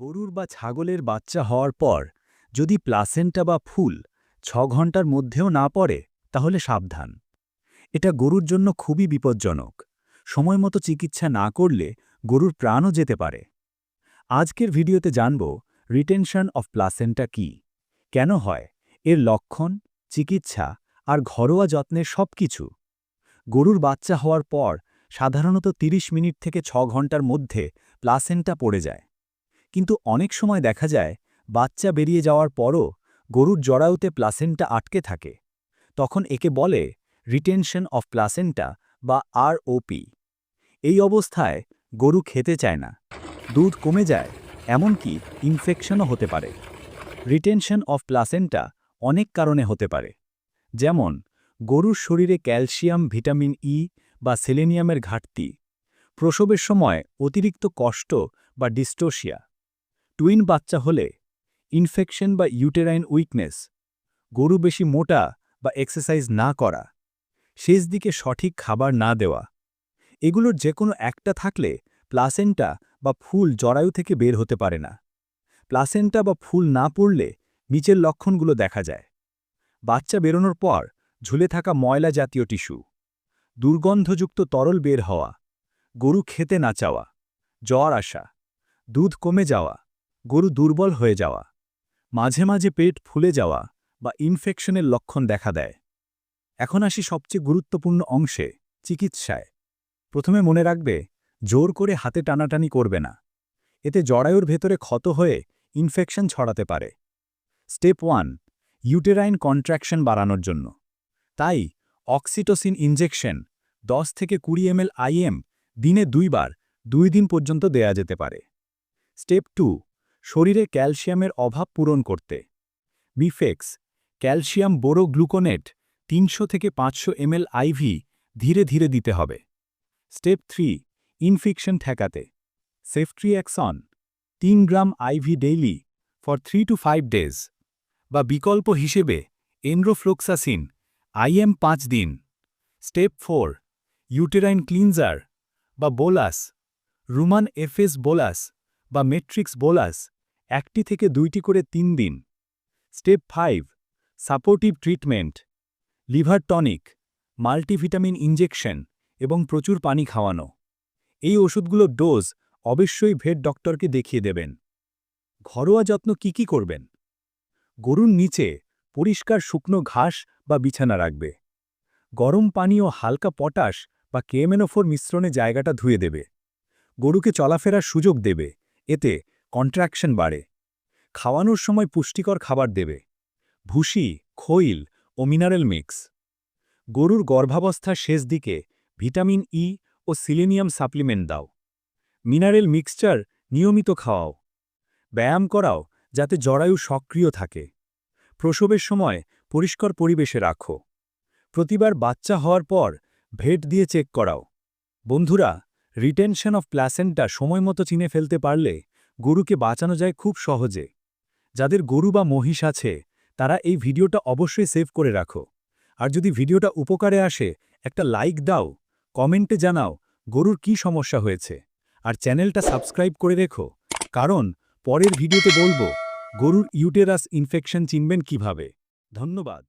গরুর বা ছাগলের বাচ্চা হওয়ার পর যদি প্লাসেন্টা বা ফুল ছ ঘণ্টার মধ্যেও না পড়ে, তাহলে সাবধান। এটা গরুর জন্য খুবই বিপজ্জনক। সময়মতো চিকিৎসা না করলে গরুর প্রাণও যেতে পারে। আজকের ভিডিওতে জানব রিটেনশন অফ প্লাসেন্টা কি, কেন হয়, এর লক্ষণ, চিকিৎসা আর ঘরোয়া যত্নের সব কিছু গরুর বাচ্চা হওয়ার পর সাধারণত ৩০ মিনিট থেকে ছ ঘণ্টার মধ্যে প্লাসেন্টা পড়ে যায়। কিন্তু অনেক সময় দেখা যায়, বাচ্চা বেরিয়ে যাওয়ার পরও গরুর জরায়ুতে প্লাসেন্টা আটকে থাকে। তখন একে বলে রিটেনশন অফ প্লাসেন্টা বা আরওপি। এই অবস্থায় গরু খেতে চায় না। দুধ কমে যায়, এমনকি ইনফেকশনও হতে পারে। রিটেনশন অফ প্লাসেন্টা অনেক কারণে হতে পারে। যেমন, গরুর শরীরে ক্যালসিয়াম, ভিটামিন ই বা সেলেনিয়ামের ঘাটতি। প্রসবের সময় অতিরিক্ত কষ্ট বা ডিস্টোশিয়া। টুইন বাচ্চা হলে ইনফেকশন বা ইউটেরাইন উইকনেস গরু বেশি মোটা বা এক্সারসাইজ না করা, শেষ দিকে সঠিক খাবার না দেওয়া, এগুলোর যে কোনো একটা থাকলে প্লাসেন্টা বা ফুল জরায়ু থেকে বের হতে পারে না। প্লাসেন্টা বা ফুল না পড়লে নিচের লক্ষণগুলো দেখা যায়। বাচ্চা বেরোনোর পর ঝুলে থাকা ময়লা জাতীয় টিস্যু, দুর্গন্ধযুক্ত তরল বের হওয়া, গরু খেতে না চাওয়া, জ্বর আসা, দুধ কমে যাওয়া গরু দুর্বল হয়ে যাওয়া, মাঝে মাঝে পেট ফুলে যাওয়া বা ইনফেকশনের লক্ষণ দেখা দেয়। এখন আসি সবচেয়ে গুরুত্বপূর্ণ অংশে, চিকিৎসায়। প্রথমে মনে রাখবে, জোর করে হাতে টানাটানি করবে না। এতে জরায়ুর ভেতরে ক্ষত হয়ে ইনফেকশন ছড়াতে পারে। স্টেপ ওয়ান ইউটেরাইন কন্ট্রাকশন বাড়ানোর জন্য। তাই অক্সিটোসিন ইনজেকশন দশ থেকে কুড়ি এমএল আইএম দিনে দুইবার, দুই দিন পর্যন্ত দেয়া যেতে পারে। স্টেপ টু শরীরে ক্যালসিয়ামের অভাব পূরণ করতে। বিফেক্স, ক্যালসিয়াম বোরো গ্লুকোনেট তিনশো থেকে পাঁচশো এমএল আইভি ধীরে ধীরে দিতে হবে। স্টেপ থ্রি, ইনফেকশন ঠেকাতে। সেফট্রি সেফট্রিয়াক্সন তিন gram IV daily for three to five days বা বিকল্প হিসেবে এনরোফ্লোক্সাসিন আইএম পাঁচ দিন। স্টেপ ফোর, ইউটেরাইন ক্লিনজার বা বোলাস, রুমান এফএস বোলাস বা মেট্রিক্স বোলাস একটি থেকে দুইটি করে তিন দিন। Step five supportive treatment liver tonic multivitamin injection এবং প্রচুর পানি খাওয়ানো। এই ওষুধগুলোর ডোজ অবশ্যই ভেট ডক্টরকে দেখিয়ে দেবেন। ঘরোয়া যত্ন কি কি করবেন? গরুর নিচে পরিষ্কার শুকনো ঘাস বা বিছানা রাখবে। গরম পানি ও হালকা পটাশ বা কেমেনোফোর মিশ্রণে জায়গাটা ধুয়ে দেবে। গরুকে চলাফেরার সুযোগ দেবে। এতে কন্ট্রাকশন বাড়ে। খাওয়ানোর সময় পুষ্টিকর খাবার দেবে। ভুসি, খৈল ও মিনারেল মিক্স গরুর গর্ভাবস্থার শেষ দিকে ভিটামিন ই ও সিলেনিয়াম সাপ্লিমেন্ট দাও। মিনারেল মিক্সচার নিয়মিত খাওয়াও। ব্যায়াম করাও যাতে জরায়ু সক্রিয় থাকে। প্রসবের সময় পরিষ্কার পরিবেশে রাখো। প্রতিবার বাচ্চা হওয়ার পর ভেট দিয়ে চেক করাও। বন্ধুরা রিটেনশন অফ প্ল্যাসেন্টা সময়মতো চিনে ফেলতে পারলে গরুকে বাঁচানো যায় খুব সহজে। যাদের গরু বা মহিষ আছে, তারা এই ভিডিওটা অবশ্যই সেভ করে রাখো। আর যদি ভিডিওটা উপকারে আসে, একটা লাইক দাও, কমেন্টে জানাও গরুর কি সমস্যা হয়েছে। আর চ্যানেলটা সাবস্ক্রাইব করে রেখো, কারণ পরের ভিডিওতে বলব, গরুর ইউটেরাস ইনফেকশন চিনবেন কীভাবে। ধন্যবাদ।